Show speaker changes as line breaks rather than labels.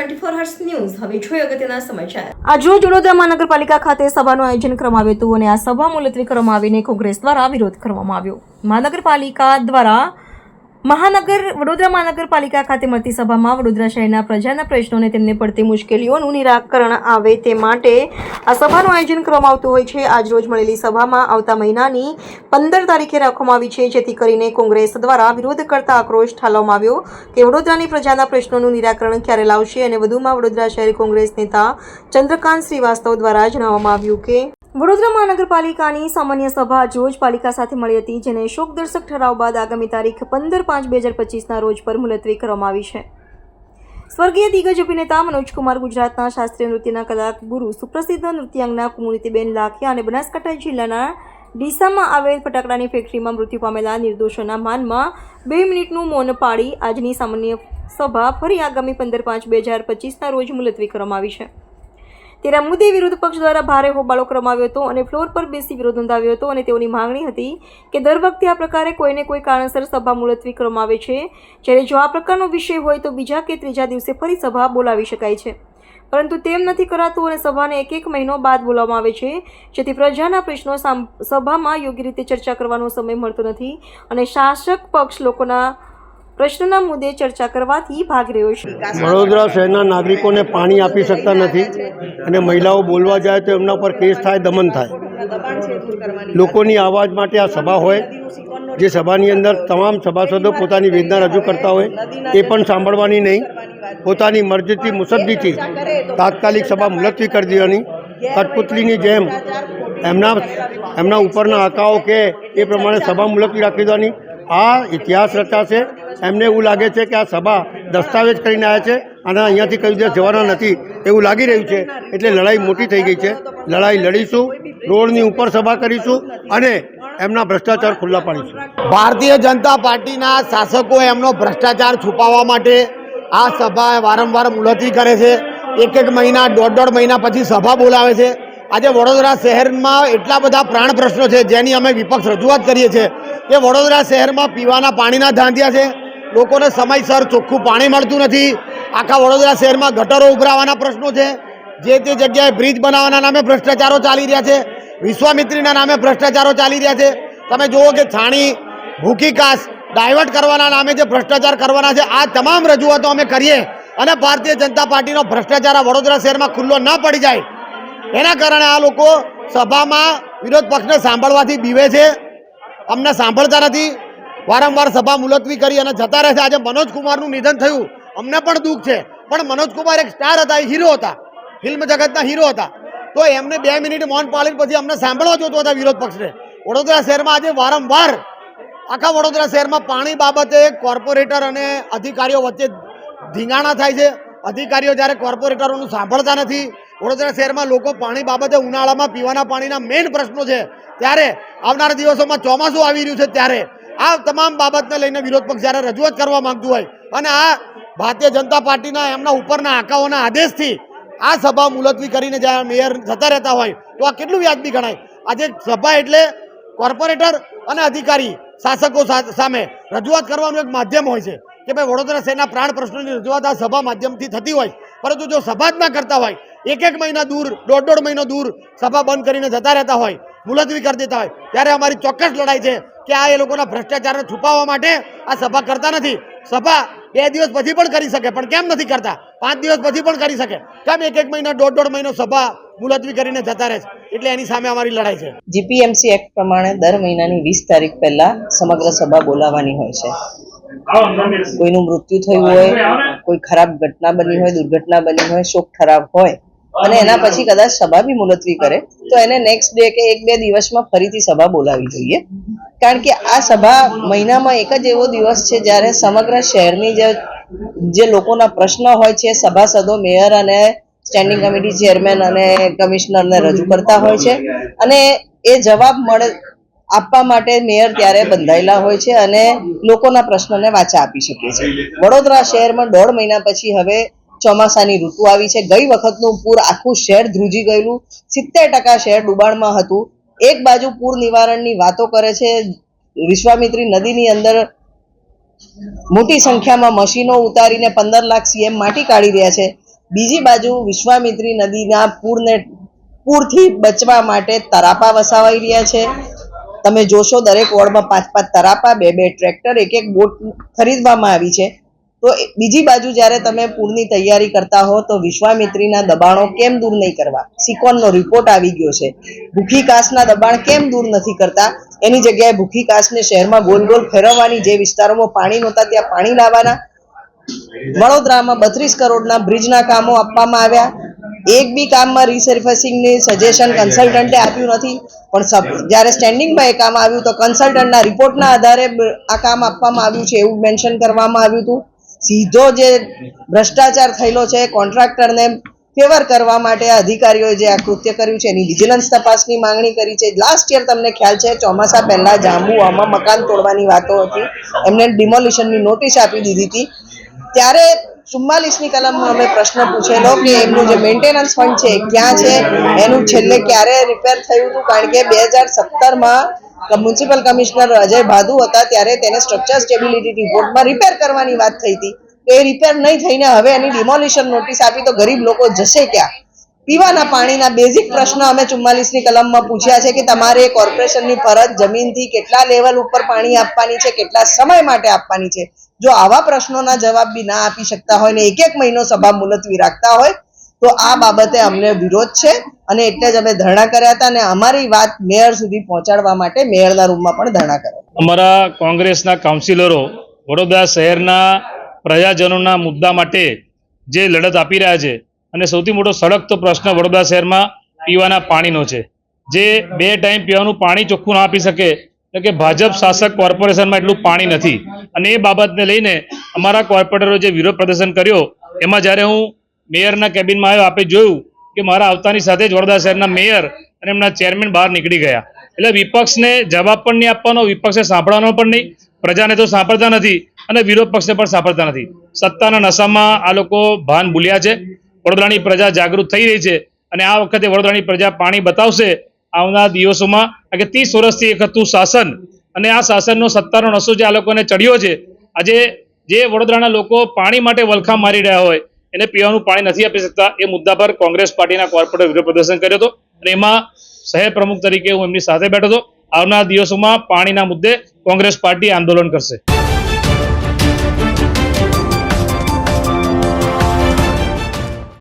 Twenty four hers news હવે જોઈએ અગત્યના સમાચાર.
આજે વડોદરા મહાનગરપાલિકા ખાતે સભાનું આયોજન કરવામાં આવ્યું હતું અને આ સભા મુલતવી કરવામાં આવીને કોંગ્રેસ દ્વારા વિરોધ કરવામાં આવ્યો. મહાનગરપાલિકા દ્વારા મહાનગર, વડોદરા મહાનગરપાલિકા ખાતે મળતી સભામાં વડોદરા શહેરના પ્રજાના પ્રશ્નોને તેમને પડતી મુશ્કેલીઓનું નિરાકરણ આવે તે માટે આ સભાનું આયોજન કરવામાં આવતું હોય છે. આજ રોજ મળેલી સભામાં આવતા મહિનાની પંદર તારીખે રાખવામાં આવી છે, જેથી કરીને કોંગ્રેસ દ્વારા વિરોધ કરતા આક્રોશ ઠાલવામાં આવ્યો કે વડોદરાની પ્રજાના પ્રશ્નોનું નિરાકરણ ક્યારે લાવશે અને વધુમાં વડોદરા શહેર કોંગ્રેસ નેતા ચંદ્રકાંત શ્રીવાસ્તવ દ્વારા જણાવવામાં આવ્યું કે વડોદરા મહાનગરપાલિકાની સામાન્ય સભા જોજ પાલિકા સાથે મળી હતી, જેને શોકદર્શક ઠરાવ બાદ આગામી તારીખ પંદર પાંચ બે હજાર પચીસના રોજ પર મુલતવી કરવામાં આવી છે. સ્વર્ગીય દિગ્ગજ અભિનેતા મનોજકુમાર ગુજરાતના શાસ્ત્રીય નૃત્યના કલાક ગુરુ, સુપ્રસિદ્ધ નૃત્યાંગના કુમુરીતીબેન લાખિયા અને બનાસકાંઠા જિલ્લાના ડીસામાં આવેલ ફટાકડાની ફેક્ટરીમાં મૃત્યુ પામેલા નિર્દોષોના માનમાં બે મિનિટનું મૌન પાડી આજની સામાન્ય સભા ફરી આગામી પંદર પાંચ બે હજાર પચીસના રોજ મુલતવી કરવામાં આવી છે. ત્યારે આ મુદ્દે વિરોધ પક્ષ દ્વારા ભારે હોબાળો કરવામાં હતો અને ફ્લોર પર બેસી વિરોધ નોંધાવ્યો હતો અને તેઓની માંગણી હતી કે દર વખતે આ પ્રકારે કોઈને કોઈ કારણસર સભા મુલતવી કરવામાં આવે છે. જ્યારે જો આ પ્રકારનો વિષય હોય તો બીજા કે ત્રીજા દિવસે ફરી સભા બોલાવી શકાય છે. પરંતુ તેમ નથી કરાતું અને સભાને એક એક મહિનો બાદ બોલાવવામાં આવે છે. જેથી પ્રજાના પ્રશ્નો સભામાં યોગ્ય રીતે ચર્ચા કરવાનો સમય મળતો નથી અને શાસક પક્ષ લોકોના પ્રશ્નના મુદ્દે ચર્ચા કરવાથી ભાગ રહ્યો છે.
વડોદરા શહેરના નાગરિકોને પાણી આપી શકતા નથી અને મહિલાઓ બોલવા જાય તો એમના પર કેસ થાય, દમન થાય. લોકોની અવાજ માટે આ સભા હોય, જે સભાની અંદર તમામ સભાસદો પોતાની વેદના રજૂ કરતા હોય, એ પણ સાંભળવાની નહીં. પોતાની મરજીથી મુસદ્દીથી તાત્કાલિક સભા મુલતવી કરી દેવાની. કઠપુતલીની જેમ એમના એમના ઉપરના આકાઓ કે એ પ્રમાણે સભા મુલતવી રાખી દેવાની. આ ઇતિહાસ રચાશે એમને એવું લાગે છે કે આ સભા દસ્તાવેજ કરીને આવ્યા છે અને અહીંયાથી કઈ દિવસ જવાના નથી. એવું લાગી રહ્યું છે. એટલે લડાઈ મોટી થઈ ગઈ છે. લડાઈ લડીશું. રોડની ઉપર સભા કરીશું અને એમના ભ્રષ્ટાચાર ખુલ્લા પાડીશું.
ભારતીય જનતા પાર્ટીના શાસકો એમનો ભ્રષ્ટાચાર છુપાવવા માટે આ સભા વારંવાર મુલતવી કરે છે. એક એક મહિના, દોઢ દોઢ મહિના પછી સભા બોલાવે છે. આજે વડોદરા શહેરમાં એટલા બધા પ્રાણ પ્રશ્નો છે જેની અમે વિપક્ષ રજૂઆત કરીએ છીએ. કે વડોદરા શહેરમાં પીવાના પાણીના ધાંધિયા છે. લોકોને સમયસર ચોખ્ખું પાણી મળતું નથી. આખા વડોદરા શહેરમાં ગટરો ઉભરાવાના પ્રશ્નો છે. જે તે જગ્યાએ બ્રિજ બનાવવાના નામે ભ્રષ્ટાચારો ચાલી રહ્યા છે. વિશ્વામિત્રીના નામે ભ્રષ્ટાચારો ચાલી રહ્યા છે. તમે જુઓ કે છાણી ભૂકી કાસ ડાયવર્ટ કરવાના નામે જે ભ્રષ્ટાચાર કરવાના છે, આ તમામ રજૂઆતો અમે કરીએ અને ભારતીય જનતા પાર્ટીનો ભ્રષ્ટાચાર વડોદરા શહેરમાં ખુલ્લો ન પડી જાય. એના કારણે આ લોકો સભામાં વિરોધ પક્ષને સાંભળવાથી બીવે છે. અમને સાંભળતા નથી. વારંવાર સભા મુલતવી કરી અને જતા રહે છે. આજે મનોજ કુમારનું નિધન થયું. અમને પણ દુઃખ છે. પણ મનોજ કુમાર એક સ્ટાર હતા, એ હીરો હતા. ફિલ્મ જગતના હીરો હતા. તો એમને બે મિનિટ મૌન પાડીને પછી અમને સાંભળવા જોતો હતા વિરોધ પક્ષને. વડોદરા શહેરમાં આજે વારંવાર આખા વડોદરા શહેરમાં પાણી બાબતે કોર્પોરેટર અને અધિકારીઓ વચ્ચે ધીંગાણા થાય છે. અધિકારીઓ જ્યારે કોર્પોરેટરોનું સાંભળતા નથી વડોદરા શહેરમાં લોકો પાણી બાબતે ઉનાળામાં પીવાના પાણીના મેઇન પ્રશ્નો છે. ત્યારે આવનારા દિવસોમાં ચોમાસું આવી રહ્યું છે ત્યારે આ તમામ બાબતને લઈને વિરોધ પક્ષ જ્યારે રજૂઆત કરવા માંગતું હોય અને આ ભારતીય જનતા પાર્ટીના એમના ઉપરના આંકાઓના આદેશથી આ સભા મુલતવી કરીને જ્યારે મેયર જતા રહેતા હોય તો આ કેટલું વ્યાજબી ગણાય? આજે સભા એટલે કોર્પોરેટર અને અધિકારી શાસકો સામે રજૂઆત કરવાનું એક માધ્યમ હોય છે કે ભાઈ વડોદરા શહેરના પ્રાણ પ્રશ્નોની રજૂઆત આ સભા માધ્યમથી થતી હોય. પરંતુ જો સભા જ ના કરતા હોય એક એક મહિના દૂર, દોઢ દોઢ મહિનો દૂર સભા બંધ કરીને જતા રહેતા હોય, મુલતવી કરી દેતા હોય. ત્યારે અમારી ચોક્કસ લડાઈ છે કે આ એ લોકોના ભ્રષ્ટાચારને છુપાવવા માટે આ સભા કરતા નથી. સભા બે દિવસ પછી પણ કરી શકે, પણ કેમ નથી કરતા? પાંચ દિવસ પછી પણ કરી શકે. કેમ એક એક મહિના, દોઢ દોઢ મહિનો સભા મુલતવી કરીને જતા રહે છે? એટલે એની સામે અમારી લડાઈ છે.
જીપીએમસી એક્ટ પ્રમાણે દર મહિનાની વીસ તારીખ પહેલા સમગ્ર સભા બોલાવવાની હોય છે. કોઈનું મૃત્યુ થયું હોય, કોઈ ખરાબ ઘટના બની હોય, દુર્ઘટના બની હોય, શોક ખરાબ હોય અને એના પછી કદાચ સભા બી મુલતવી કરે, તો એને નેક્સ્ટ ડે કે એક બે દિવસમાં ફરીથી સભા બોલાવી જોઈએ. કારણ કે આ સભા મહિનામાં એક જ એવો દિવસ છે જ્યારે સમગ્ર શહેરની જે જે લોકોના પ્રશ્ન હોય છે, સભાસદો, મેયર અને સ્ટેન્ડિંગ કમિટી ચેરમેન અને કમિશનરને રજૂ કરતા હોય છે. અને એ જવાબ મળે, આપવા માટે મેયર ત્યારે બંધાયેલા હોય છે અને લોકોના પ્રશ્નોને વાચા આપી શકે છે. વડોદરા શહેરમાં દોઢ મહિના પછી હવે ચોમાસાની ઋતુ આવી છે. ગઈ વખતનું પૂર આખું શહેર ધ્રુજી ગયેલું. સિત્તેર ટકા શહેર ડુબાણમાં હતું. એક બાજુ પૂર નિવારણની વાતો કરે છે. વિશ્વામિત્રી નદીની અંદર મોટી સંખ્યામાં મશીનો ઉતારીને પંદર લાખ સીએમ માટી કાઢી રહ્યા છે. બીજી બાજુ વિશ્વામિત્રી નદીના પૂરને, પૂરથી બચવા માટે તરાપા વસાવાઈ રહ્યા છે. તમે જોશો દરેક વોર્ડમાં પાંચ પાંચ તરાપા, બે બે ટ્રેક્ટર, એક એક બોટ ખરીદવામાં આવી છે. તો બીજી બાજુ જ્યારે તમે પૂરની તૈયારી કરતા હો, તો વિશ્વામિત્રીના દબાણો કેમ દૂર નહીં કરવા? સિકોનનો રિપોર્ટ આવી ગયો છે. ભૂખી કાસના દબાણ કેમ દૂર નથી કરતા? એની જગ્યાએ ભૂખી કાસને શહેરમાં ગોલ ગોલ ફેરવવાની જે વિસ્તારોમાં પાણી નહોતા, ત્યાં પાણી લાવવાના. વડોદરામાં બત્રીસ કરોડના બ્રિજના કામો આપવામાં આવ્યા. એક બી કામમાં રિસર્ફેસિંગની સજેશન કન્સલ્ટન્ટે આપ્યું નથી. પણ જ્યારે સ્ટેન્ડિંગમાં એ કામ આવ્યું, તો કન્સલ્ટન્ટના રિપોર્ટના આધારે આ કામ આપવામાં આવ્યું છે એવું મેન્શન કરવામાં આવ્યું હતું. સીધો જે ભ્રષ્ટાચાર થયેલો છે, કોન્ટ્રાક્ટરને ફેવર કરવા માટે અધિકારીઓએ જે આ કૃત્ય કર્યું છે, એની વિજિલન્સ તપાસની માંગણી કરી છે. લાસ્ટ યર તમને ખ્યાલ છે, ચોમાસા પહેલાં જાંબુઆમાં મકાન તોડવાની વાતો હતી. એમને ડિમોલિશનની નોટિસ આપી દીધી હતી. ત્યારે ચુમ્માલીસની કલમમાં અમે પ્રશ્ન પૂછેલો કે એમનું જે મેન્ટેનન્સ ફંડ છે ક્યાં છે? એનું છેલ્લે ક્યારે રિપેર થયું હતું? કારણ કે બે હજાર સત્તરમાં મ્યુનિસિપલ કમિશનર અજય ભાદુ હતા ત્યારે તેને સ્ટ્રક્ચર સ્ટેબિલિટી રિપોર્ટમાં રિપેર કરવાની વાત થઈ હતી. તો એ રિપેર નહીં થઈને હવે એની ડિમોલિશન નોટિસ આપી તો ગરીબ લોકો જશે ક્યાં? પીવાના પાણીના બેઝિક પ્રશ્ન અમે ચુમ્માલીસની કલમમાં પૂછ્યા છે કે તમારે કોર્પોરેશનની ફરજ જમીનથી કેટલા લેવલ ઉપર પાણી આપવાની છે, કેટલા સમય માટે આપવાની છે? જો આવા પ્રશ્નોના જવાબ બી ના આપી શકતા હોય ને એક એક મહિનો સભા મુલતવી રાખતા હોય, તો આ બાબતે અમને વિરોધ છે અને એટલે જ અમે ધરણા કર્યા હતા અને અમારી વાત મેયર સુધી પહોંચાડવા માટે મેયરના રૂમમાં પણ ધરણા કર્યા.
અમારા કોંગ્રેસના કાઉન્સિલરો વડોદરા શહેરના પ્રજાજનોના મુદ્દા માટે જે લડત આપી રહ્યા છે અને સૌથી મોટો સળગતો પ્રશ્ન વડોદરા શહેરમાં પીવાના પાણીનો છે. જે બે ટાઈમ પીવાનું પાણી ચોખ્ખું ના આપી શકે એટલે કે ભાજપ શાસક કોર્પોરેશનમાં એટલું પાણી નથી. અને એ બાબતને લઈને અમારા કોર્પોરેટરો જે વિરોધ પ્રદર્શન કર્યો, એમાં જ્યારે હું મેયરના કેબિનમાં આવ્યો, આપે જોયું કે મારા આવતાની સાથે જ વડોદરા શહેરના મેયર અને એમના ચેરમેન બહાર નીકળી ગયા. એટલે વિપક્ષને જવાબ પણ નહીં આપવાનો, વિપક્ષે સાંભળવાનો પણ નહીં, પ્રજાને તો સાંભળતા નથી અને વિરોધ પક્ષને પણ સાંભળતા નથી. સત્તાના નશામાં આ લોકો ભાન ભૂલ્યા છે. વડોદરાની પ્રજા જાગૃત થઈ રહી છે અને આ વખતે વડોદરાની પ્રજા પાણી બતાવશે. આવનાર દિવસોમાં, કારણ કે ત્રીસ વર્ષથી એક હતું શાસન અને આ શાસનનો સત્તાનો નશો જે આ લોકોને ચડ્યો છે. આજે જે વડોદરાના લોકો પાણી માટે વલખા મારી રહ્યા હોય, એને પીવાનું પાણી નથી આપી શકતા, એ મુદ્દા પર કોંગ્રેસ પાર્ટીના કોર્પોરેટ વિરોધ પ્રદર્શન કર્યો હતો અને એમાં શહેર પ્રમુખ તરીકે હું એમની સાથે બેઠો હતો. આવનાર દિવસોમાં પાણીના મુદ્દે કોંગ્રેસ પાર્ટી આંદોલન કરશે.